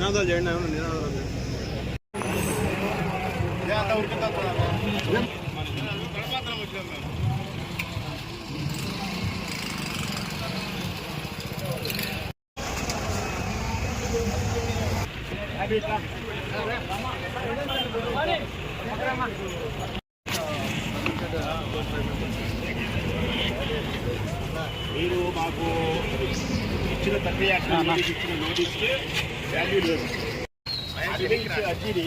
నినాదాలు చేయండి ఏమన్నా నినాదాలు. మీరు మాకు ఇచ్చిన ప్రక్రియ ఇచ్చిన నోటీస్కి వాల్యూ లేదు అదే అర్జీని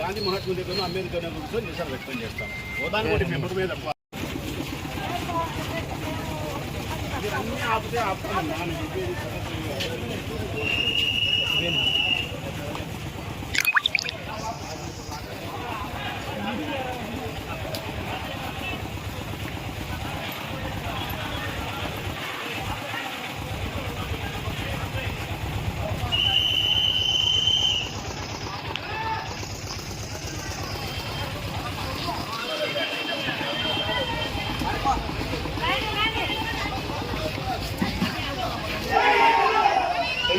గాంధీ మహాత్ముల దగ్గర అంబేద్కర్ నగర్తో నిరసన వ్యక్తం చేస్తాం ఉదాహరణ మెంబర్ మీద మీరు అన్నీ ఆపితే ఆపుతాను నేను చెప్పేది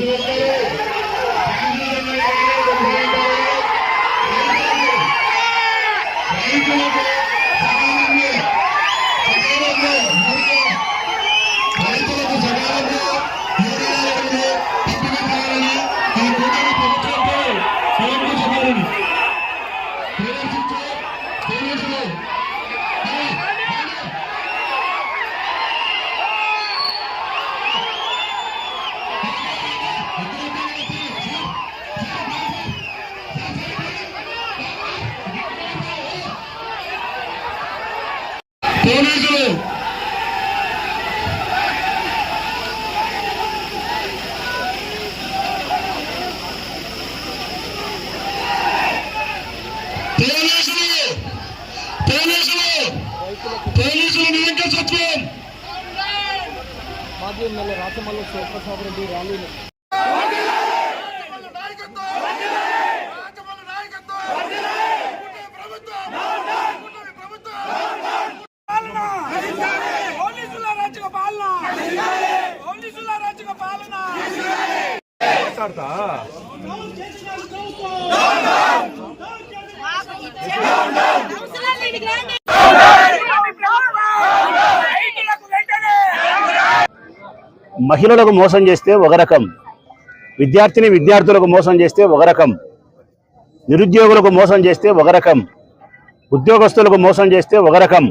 పోలీసులు మాజీ ఎమ్మెల్యే రాచమల్లు శివప్రసాద్ రెడ్డి ర్యాలీని మాట్లాడతా రాజ్య పాలన పోలీసుల రాజ్య పాలన రైతులకు వెంటనే మహిళలకు మోసం చేస్తే ఒక రకం విద్యార్థిని విద్యార్థులకు మోసం చేస్తే ఒక రకం నిరుద్యోగులకు మోసం చేస్తే ఒక రకం ఉద్యోగస్తులకు మోసం చేస్తే ఒక రకం.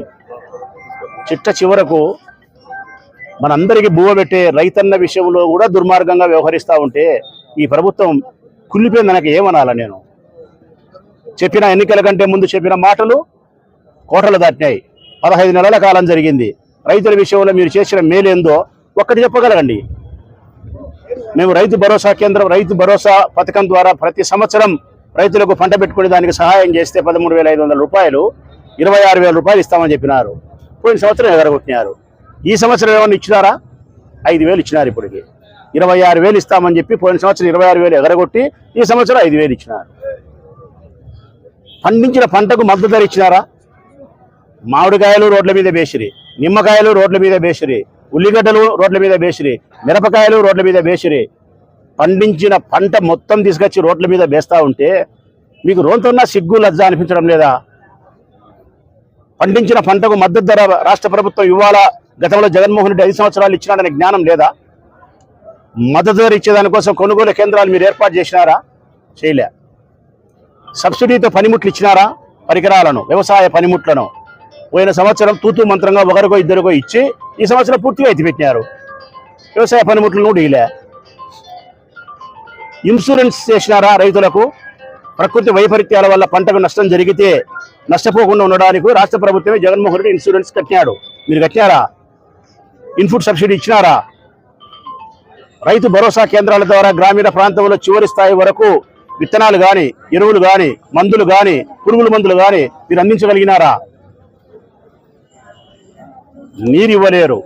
చిట్ట చివరకు మనందరికీ బువ్వ పెట్టే రైతన్న విషయంలో కూడా దుర్మార్గంగా వ్యవహరిస్తూ ఉంటే ఈ ప్రభుత్వం కుళ్ళిపోయింది నాకు ఏమనాలా నేను? చెప్పిన ఎన్నికల కంటే ముందు చెప్పిన మాటలు కోటలు దాటినాయి. పదహైదు నెలల కాలం జరిగింది. రైతుల విషయంలో మీరు చేసిన మేలేందో ఒక్కటి చెప్పగలగండి మేము రైతు భరోసా కేంద్రం రైతు భరోసా పథకం ద్వారా ప్రతి సంవత్సరం రైతులకు పంట పెట్టుకునే దానికి సహాయం చేస్తే పదమూడు వేల ఐదు వందల రూపాయలు ఇరవై ఆరు వేల రూపాయలు ఇస్తామని చెప్పినారు. పోయిన సంవత్సరం ఎగరగొట్టినారు ఈ సంవత్సరం ఏమన్నా ఇచ్చినారా? ఐదు వేలు ఇచ్చినారు ఇప్పటికి. ఇరవై ఆరు వేలు ఇస్తామని చెప్పి పోయిన సంవత్సరం ఇరవై ఆరు వేలు ఎగరగొట్టి ఈ సంవత్సరం ఐదు వేలు ఇచ్చినారు. పండించిన పంటకు మద్దతు ధర ఇచ్చినారా? మామిడికాయలు రోడ్ల మీద బేసిరి నిమ్మకాయలు రోడ్ల మీద బేసిరి ఉల్లిగడ్డలు రోడ్ల మీద బేసిరి మిరపకాయలు రోడ్ల మీద వేసిరి పండించిన పంట మొత్తం తీసుకొచ్చి రోడ్ల మీద వేస్తూ ఉంటే మీకు రోంతున్న సిగ్గు లజ్జ అనిపించడం లేదా? పండించిన పంటకు మద్దతు ధర రాష్ట్ర ప్రభుత్వం ఇవ్వాలా? గతంలో జగన్మోహన్ రెడ్డి ఐదు సంవత్సరాలు ఇచ్చినాడనే జ్ఞానం లేదా? మద్దతు ధర ఇచ్చేదానికోసం కొనుగోలు కేంద్రాలు మీరు ఏర్పాటు చేసినారా? చేయలే. సబ్సిడీతో పనిముట్లు ఇచ్చినారా? పరికరాలను వ్యవసాయ పనిముట్లను. పోయిన సంవత్సరం తూతూ మంత్రంగా ఒకరికో ఇద్దరికో ఇచ్చి ఈ సంవత్సరం పూర్తిగా ఎత్తిపెట్టినారు వ్యవసాయ పనిముట్లను డీలే ఇన్సూరెన్స్ చేసినారా రైతులకు? ప్రకృతి వైపరీత్యాల వల్ల పంటకు నష్టం జరిగితే నష్టపోకుండా ఉండడానికి రాష్ట్ర ప్రభుత్వమే జగన్మోహన్ రెడ్డి ఇన్సూరెన్స్ కట్టినాడు. మీరు కట్టినారా? Input subsidy ఇచ్చినారా? రైతు భరోసా కేంద్రాల ద్వారా గ్రామీణ ప్రాంతంలో చివరి స్థాయి వరకు విత్తనాలు కానీ ఎరువులు కానీ మందులు కానీ పురుగుల మందులు కానీ మీరు అందించగలిగినారా? నీరు ఇవ్వలేరు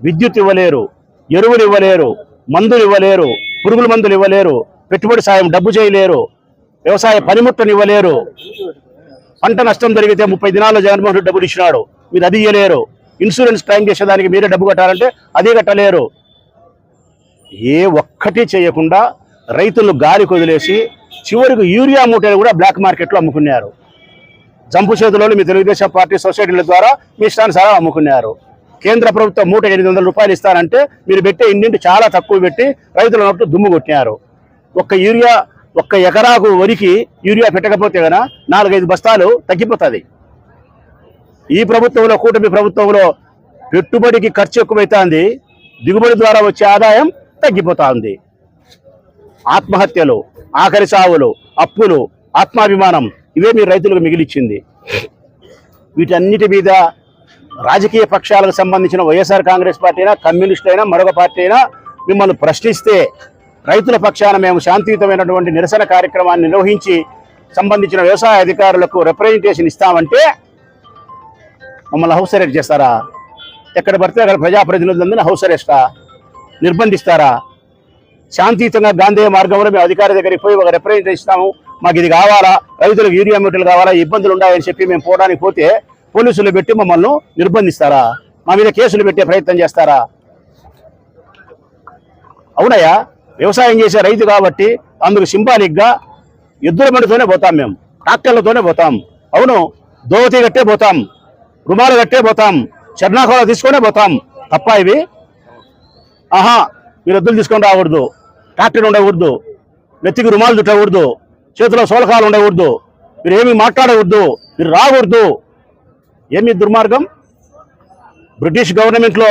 విద్యుత్ ఇవ్వలేరు ఎరువులు ఇవ్వలేరు మందులు ఇవ్వలేరు పురుగుల మందులు ఇవ్వలేరు పెట్టుబడి సాయం డబ్బు చేయలేరు వ్యవసాయ పనిముట్లను ఇవ్వలేరు పంట నష్టం జరిగితే ముప్పై దినాల్లో జగన్మోహన్ రెడ్డి డబ్బులు ఇచ్చినాడు. మీరు అది ఇవ్వలేరు ఇన్సూరెన్స్ క్లైమ్ చేసేదానికి మీరే డబ్బు కట్టాలంటే అది కట్టలేరు. ఏ ఒక్కటి చేయకుండా రైతులు గాలి కొదిలేసి చివరికి యూరియా మూటలు కూడా బ్లాక్ మార్కెట్లో అమ్ముకున్నారు. జంపు చేతులలో మీ తెలుగుదేశం పార్టీ సొసైటీల ద్వారా మీ ఇష్టానుసారం అమ్ముకున్నారు. కేంద్ర ప్రభుత్వం మూట ఎనిమిది వందల రూపాయలు ఇస్తానంటే మీరు పెట్టే ఇంటింటి చాలా తక్కువ పెట్టి రైతుల నోట్లు దుమ్ము కొట్టినారు. ఒక్క యూరియా ఒక్క ఎకరాకు వరికి యూరియా పెట్టకపోతే గన నాలుగైదు బస్తాలు తగ్గిపోతుంది. ఈ ప్రభుత్వంలో కూటమి ప్రభుత్వంలో పెట్టుబడికి ఖర్చు ఎక్కువైతుంది. దిగుబడి ద్వారా వచ్చే ఆదాయం తగ్గిపోతుంది. ఆత్మహత్యలు ఆఖరి సావులు అప్పులు ఆత్మాభిమానం ఇవే మీ రైతులకు మిగిలిచ్చింది. వీటన్నిటి మీద రాజకీయ పక్షాలకు సంబంధించిన వైఎస్ఆర్ కాంగ్రెస్ పార్టీ అయినా కమ్యూనిస్ట్ అయినా మరొక పార్టీ అయినా మిమ్మల్ని ప్రశ్నిస్తే రైతుల పక్షాన మేము శాంతియుతమైనటువంటి నిరసన కార్యక్రమాన్ని నిర్వహించి సంబంధించిన వ్యవసాయ అధికారులకు రిప్రజెంటేషన్ ఇస్తామంటే మమ్మల్ని హౌస్ అరెస్ట్ చేస్తారా? ఎక్కడ పడితే అక్కడ ప్రజాప్రతినిధులందరినీ హౌస్ అరెస్టా నిర్బంధిస్తారా? శాంతియుతంగా గాంధీ మార్గంలో మేము అధికారి దగ్గరికి పోయి ఒక రిప్రజెంటేషన్ ఇస్తాము. మాకు ఇది కావాలా? రైతులకు యూరియా మీటర్లు కావాలా? ఇబ్బందులు ఉన్నాయని చెప్పి మేము పోవడానికి పోతే పోలీసులు పెట్టి మమ్మల్ని నిర్బంధిస్తారా? మా మీద కేసులు పెట్టే ప్రయత్నం చేస్తారా? అవునయ్యా వ్యవసాయం చేసే రైతు కాబట్టి అందుకు సింబాలిక్గా ఎద్దుల బండితోనే పోతాం మేము ట్రాక్టర్లతోనే పోతాం. అవును దోవతి కట్టే పోతాం రుమాలు కట్టే పోతాం చర్నాకోల తీసుకునే పోతాం. తప్ప ఇవి? ఆహా మీరు ఎద్దులు తీసుకొని రాకూడదు ట్రాక్టర్ ఉండకూడదు నెత్తికి రుమాలు చుట్టకూడదు చేతిలో సోలకాలు ఉండకూడదు మీరు ఏమీ మాట్లాడకూడదు మీరు రాకూడదు. ఏమి దుర్మార్గం? బ్రిటిష్ గవర్నమెంట్లో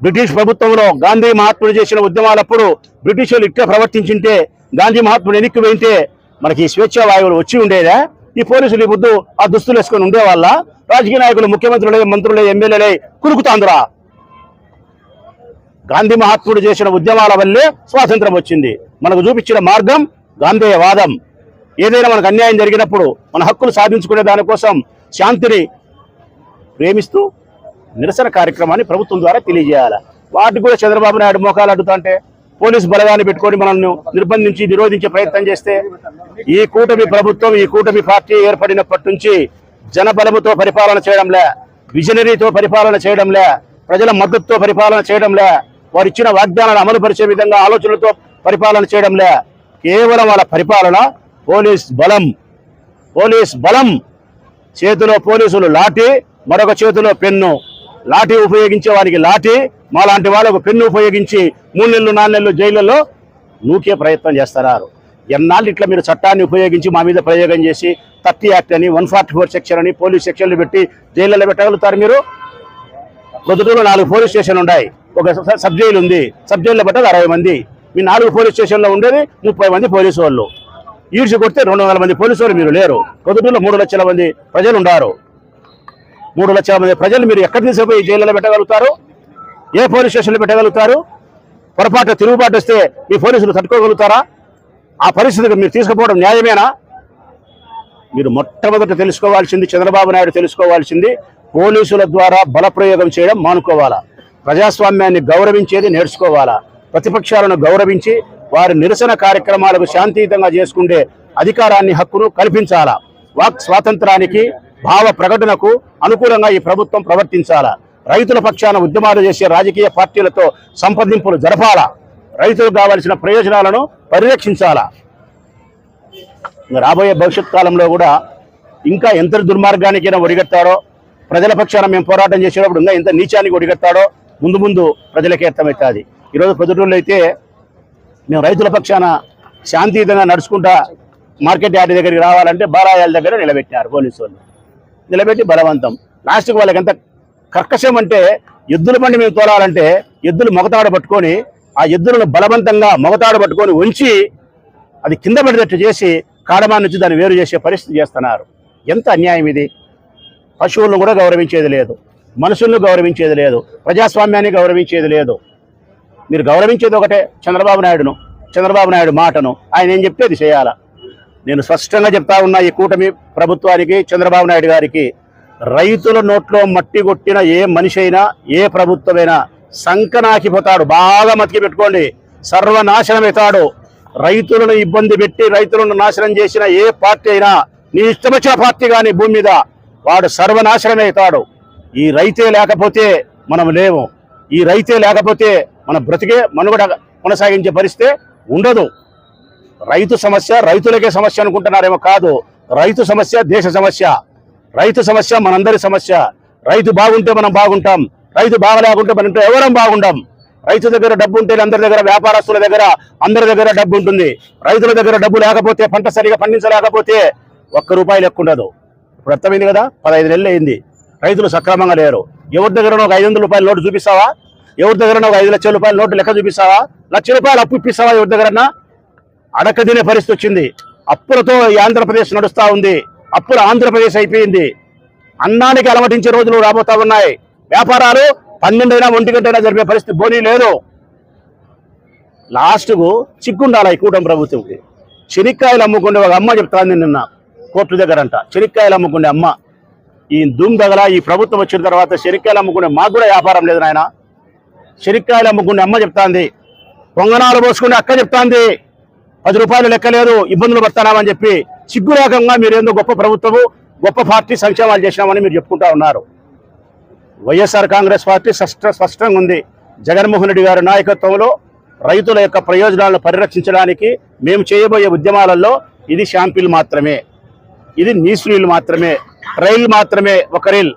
బ్రిటిష్ ప్రభుత్వంలో గాంధీ మహాత్ముడు చేసిన ఉద్యమాలప్పుడు బ్రిటిషులు వాళ్ళు ఇట్లా ప్రవర్తించింటే గాంధీ మహాత్ముడు వెనక్కి పోయింటే మనకి ఈ స్వేచ్ఛా వాయువులు వచ్చి ఉండేదా? ఈ పోలీసులు ఈ ముద్దు ఆ దుస్తులు వేసుకొని ఉండేవాళ్ళ? రాజకీయ నాయకులు ముఖ్యమంత్రులే మంత్రులే ఎమ్మెల్యేలే కురుకుతాందిరా. గాంధీ మహాత్ముడు చేసిన ఉద్యమాల వల్లే స్వాతంత్రం వచ్చింది. మనకు చూపించిన మార్గం గాంధేయవాదం. ఏదైనా మనకు అన్యాయం జరిగినప్పుడు మన హక్కులు సాధించుకునే దానికోసం శాంతిని ప్రేమిస్తూ నిరసన కార్యక్రమాన్ని ప్రభుత్వం ద్వారా తెలియజేయాలి. వాటికి కూడా చంద్రబాబు నాయుడు మోకాలు అడ్డుతుంటే పోలీసు బలగాన్ని పెట్టుకొని మనల్ని నిర్బంధించి నిరోధించే ప్రయత్నం చేస్తే ఈ కూటమి ప్రభుత్వం ఈ కూటమి పార్టీ ఏర్పడినప్పటి నుంచి జనబలముతో పరిపాలన చేయడంలే విజనరీతో పరిపాలన చేయడంలే ప్రజల మద్దతుతో పరిపాలన చేయడంలే వారు ఇచ్చిన వాగ్దానాలు అమలు పరిచే విధంగా ఆలోచనలతో పరిపాలన చేయడంలే. కేవలం వాళ్ళ పరిపాలన పోలీస్ బలం పోలీస్ బలం. చేతిలో పోలీసులు లాఠీ మరొక చేతిలో పెన్ను. లాఠీ ఉపయోగించే వారికి లాఠీ మా లాంటి వాళ్ళకు పెన్ను ఉపయోగించి మూడు నెలలు నాలుగు నెలలు జైళ్ళలో నూకే ప్రయత్నం చేస్తారు ఎన్నాళ్ళు ఇట్లా మీరు చట్టాన్ని ఉపయోగించి మా మీద ప్రయోగం చేసి థర్టీ యాక్ట్ అని వన్ ఫార్టీ ఫోర్ సెక్షన్ అని పోలీస్ సెక్షన్లు పెట్టి జైళ్ళలో పెట్టగలుగుతారు మీరు? ప్రొద్దుటూరులో నాలుగు పోలీస్ స్టేషన్లు ఉన్నాయి. ఒక సబ్ జైలు ఉంది. సబ్ జైల్లో పెట్టదు అరవై మంది. మీ నాలుగు పోలీస్ స్టేషన్లో ఉండేది ముప్పై మంది పోలీసు వాళ్ళు ఈడ్చి కొడితే రెండు వందల మంది పోలీసు వాళ్ళు మీరు లేరు. ప్రొద్దుటూరులో మూడు లక్షల మంది ప్రజలు ఉన్నారు. మూడు లక్షల మంది ప్రజలు మీరు ఎక్కడ తీసుకుపోయి జైల్లో పెట్టగలుగుతారు? ఏ పోలీస్ స్టేషన్లో పెట్టగలుగుతారు? పొరపాటు తిరుగుబాటు వస్తే మీ పోలీసులు తట్టుకోగలుగుతారా? ఆ పరిస్థితికి మీరు తీసుకుపోవడం న్యాయమేనా? మీరు మొట్టమొదట తెలుసుకోవాల్సింది చంద్రబాబు నాయుడు తెలుసుకోవాల్సింది పోలీసుల ద్వారా బలప్రయోగం చేయడం మానుకోవాలా. ప్రజాస్వామ్యాన్ని గౌరవించేది నేర్చుకోవాలా. ప్రతిపక్షాలను గౌరవించి వారి నిరసన కార్యక్రమాలకు శాంతియుతంగా చేసుకుంటే అధికారాన్ని హక్కును కల్పించాలా. వాక్ స్వాతంత్రానికి భావ ప్రకటనకు అనుకూలంగా ఈ ప్రభుత్వం ప్రవర్తించాలా? రైతుల పక్షాన ఉద్యమాలు చేసే రాజకీయ పార్టీలతో సంప్రదింపులు జరపాలా? రైతులకు కావాల్సిన ప్రయోజనాలను పరిరక్షించాలా? రాబోయే భవిష్యత్ కాలంలో కూడా ఇంకా ఎంత దుర్మార్గానికైనా ఒడిగట్టారో ప్రజల పక్షాన మేము పోరాటం చేసేటప్పుడు ఇంకా ఎంత నీచానికి ఒడిగట్టాడో ముందు ముందు ప్రజలకే అర్థమవుతుంది. ఈరోజు పొద్దుటూరులో అయితే మేము రైతుల పక్షాన శాంతియుతంగా నడుచుకుంటా మార్కెట్ యార్డ్ దగ్గరికి రావాలంటే బారాయాల దగ్గర నిలబెట్టినారు పోలీసు వాళ్ళు. నిలబెట్టి బలవంతం. లాస్ట్కి వాళ్ళకి ఎంత కర్కశం అంటే ఎద్దుల బండి మేము తోలాలంటే ఎద్దులు మొగతాడు పట్టుకొని ఆ ఎద్దులను బలవంతంగా మొగతాడు పట్టుకొని ఉంచి అది కింద పడినట్టు చేసి కాడమా నుంచి దాన్ని వేరు చేసే పరిస్థితి చేస్తున్నారు. ఎంత అన్యాయం ఇది? పశువులను కూడా గౌరవించేది లేదు. మనుషులను గౌరవించేది లేదు. ప్రజాస్వామ్యాన్ని గౌరవించేది లేదు. మీరు గౌరవించేది ఒకటే చంద్రబాబు నాయుడును. చంద్రబాబు నాయుడు మాటను. ఆయన ఏం చెప్తే అది చేయాలా? నేను స్పష్టంగా చెప్తా ఉన్నా ఈ కూటమి ప్రభుత్వానికి చంద్రబాబు నాయుడు గారికి రైతుల నోట్లో మట్టి కొట్టిన ఏ మనిషి అయినా ఏ ప్రభుత్వమైనా సంకనాకిపోతాడు. బాగా మతికి పెట్టుకోండి. సర్వనాశనం అవుతాడు. రైతులను ఇబ్బంది పెట్టి రైతులను నాశనం చేసిన ఏ పార్టీ అయినా నీ ఇష్టం వచ్చిన పార్టీ కానీ భూమి మీద వాడు సర్వనాశనం అవుతాడు. ఈ రైతే లేకపోతే మనం లేము. ఈ రైతే లేకపోతే మన బ్రతికే మనుగడ కొనసాగించే పరిస్థితి ఉండదు. రైతు సమస్య రైతులకే సమస్య అనుకుంటున్నారేమో కాదు. రైతు సమస్య దేశ సమస్య. రైతు సమస్య మనందరి సమస్య. రైతు బాగుంటే మనం బాగుంటాం. రైతు బాగలేకుంటే మనం ఇంట్లో ఎవరం బాగుంటాం రైతు దగ్గర డబ్బు ఉంటే అందరి దగ్గర వ్యాపారస్తుల దగ్గర అందరి దగ్గర డబ్బు ఉంటుంది. రైతుల దగ్గర డబ్బు లేకపోతే పంట సరిగా పండించలేకపోతే ఒక్క రూపాయి లెక్క ఉండదు. ఇప్పుడు అర్థమైంది కదా? పదహైదు నెలలు అయింది. రైతులు సక్రమంగా లేరు. ఎవరి దగ్గర ఒక ఐదు వందల రూపాయల నోటు చూపిస్తావా? ఎవరి దగ్గర ఒక ఐదు లక్షల రూపాయల నోటు లెక్క చూపిస్తావా? లక్ష రూపాయలు అప్పు ఇప్పిస్తావా ఎవరి దగ్గరన్నా? అడకదినే పరిస్థితి వచ్చింది అప్పులతో ఈ ఆంధ్రప్రదేశ్ నడుస్తూ ఉంది. అప్పుల ఆంధ్రప్రదేశ్ అయిపోయింది. అన్నానికి అలమటించే రోజులు రాబోతా ఉన్నాయి. వ్యాపారాలు పన్నెండైనా ఒంటి గంటైనా జరిపే పరిస్థితి బోనీ లేదు. లాస్ట్కు చిక్కుండాలి ఈ కూటమి ప్రభుత్వంకి. చెనిక్కాయలు అమ్ముకునే ఒక అమ్మ చెప్తాంది నిన్న కోర్టు దగ్గర అంట చెనిక్కాయలు అమ్ముకునే అమ్మ. ఈ దుమ్ దగల ఈ ప్రభుత్వం వచ్చిన తర్వాత చెనిక్కాయలు అమ్ముకునే మాకు కూడా వ్యాపారం లేదు నాయన. చెనిక్కాయలు అమ్ముకునే అమ్మ చెప్తాంది. పొంగనాలు పోసుకునే అక్క చెప్తాంది. పది రూపాయలు లెక్కలేదు ఇబ్బందులు పడతానామని చెప్పి సిగ్గు రకంగా మీరు ఏందో గొప్ప ప్రభుత్వము గొప్ప పార్టీ సంక్షేమాలు చేసినామని మీరు చెప్పుకుంటా ఉన్నారు. వైఎస్ఆర్ కాంగ్రెస్ పార్టీ స్పష్ట స్పష్టంగా ఉంది. జగన్మోహన్ రెడ్డి గారి నాయకత్వంలో రైతుల యొక్క ప్రయోజనాలను పరిరక్షించడానికి మేము చేయబోయే ఉద్యమాలలో ఇది షాంపిల్ మాత్రమే. ఇది న్యూస్ మాత్రమే. రైల్ మాత్రమే. ఒక రీల్.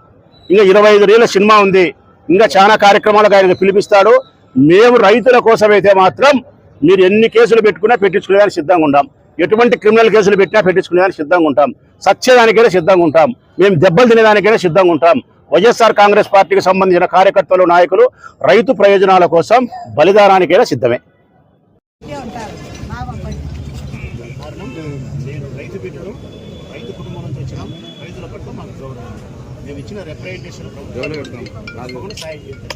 ఇంకా ఇరవై ఐదు రీల సినిమా ఉంది. ఇంకా చాలా కార్యక్రమాలకు ఆయన పిలిపిస్తాడు. మేము రైతుల కోసమైతే మాత్రం మీరు ఎన్ని కేసులు పెట్టుకున్నా పెట్టించుకునేదానికి సిద్ధంగా ఉంటాం. ఎటువంటి క్రిమినల్ కేసులు పెట్టినా పెట్టించుకునేదానికి సిద్ధంగా ఉంటాం. సత్యదానికైనా సిద్ధంగా ఉంటాం. మేము దెబ్బలు తినేదానికైనా సిద్ధంగా ఉంటాం. వైఎస్ఆర్ కాంగ్రెస్ పార్టీకి సంబంధించిన కార్యకర్తలు నాయకులు రైతు ప్రయోజనాల కోసం బలిదానానికైనా సిద్ధమే. ఉంటారు బాగా నేను రైతు బిడ్డను రైతు కుటుంబం నుంచి వచ్చినాం. రైతుల పట్ల మాకు గౌరవం. మేము ఇచ్చిన రిప్రజెంటేషన్ ప్రభుత్వం సాయం చేస్తాం